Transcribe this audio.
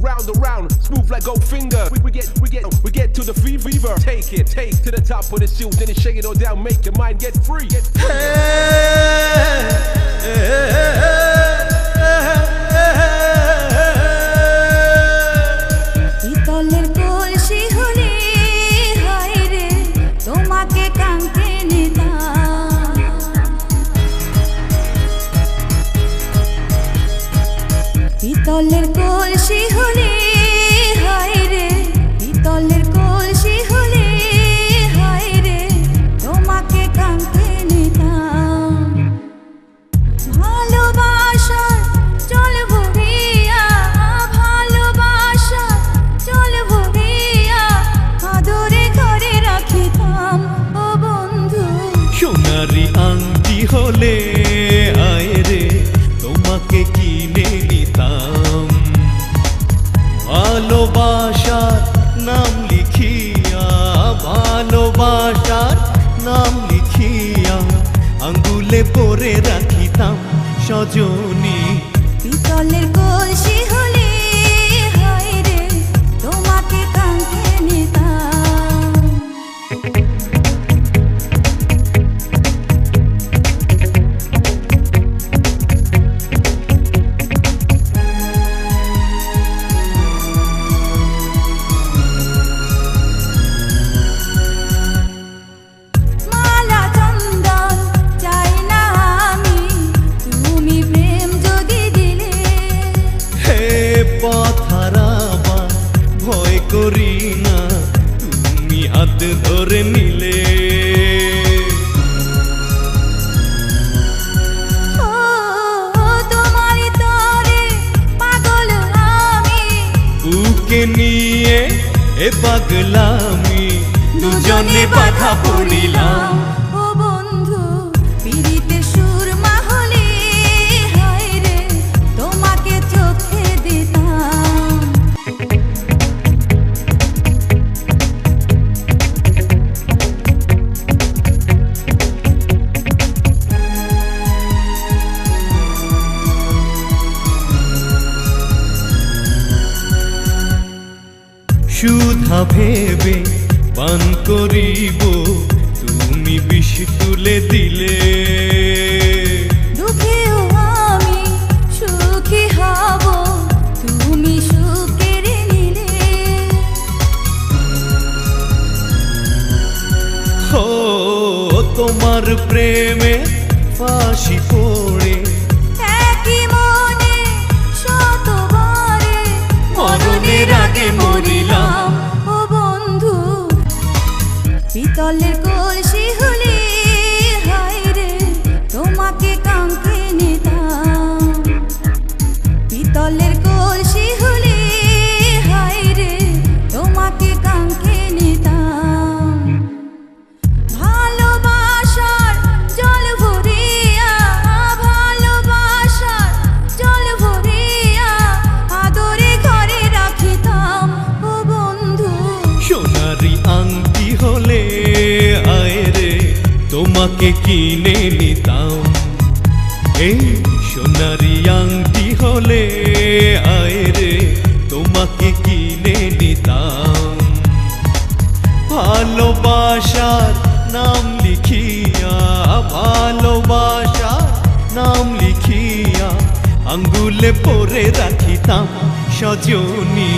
round and round, smooth like Goldfinger. We, we get, we get, we get to the fever. Take it, take to the top of the shoes, then shake it all down, make your mind get free. Get free. কলসি হলে হায় রে কলসি হলে হায় রে। পিতলের কলসি হলে হায় রে। তোমাকে কাঙ্কে নিতাম। ভালোবাসার জল ভরিয়া ভালোবাসার জল ভরিয়া আদরে ঘরে রাখিতাম, ও বন্ধু। সোনারি আংটি হলে, আয় রে, তোমাকে সজনী পিতলের পথারাবা ভয় করি না। তুমি হাত ধরে নিলে। নিয়ে এ পাগলামি দুজনে বাধা পড়িলাম। সুধা ভেবে পান করিব তুমি বিষ তুলে দিলে। দুঃখেও আমি সুখী হব তুমি সুখের নিলে। ও তোমার প্রেমে ফাঁসি পিতলের কলসি হলে হায় রে তোমাকে কাঙ্ক্ষে নিতাম। পিতলের তোমাকে কিনে নিতাম। এই সোনারি আংটি হলে, আয় রে, তোমাকে কিনে নিতাম। ভালোবাসার নাম লিখিয়া, ভালোবাসার নাম লিখিয়া আঙ্গুলে পরে রাখিতাম সজনী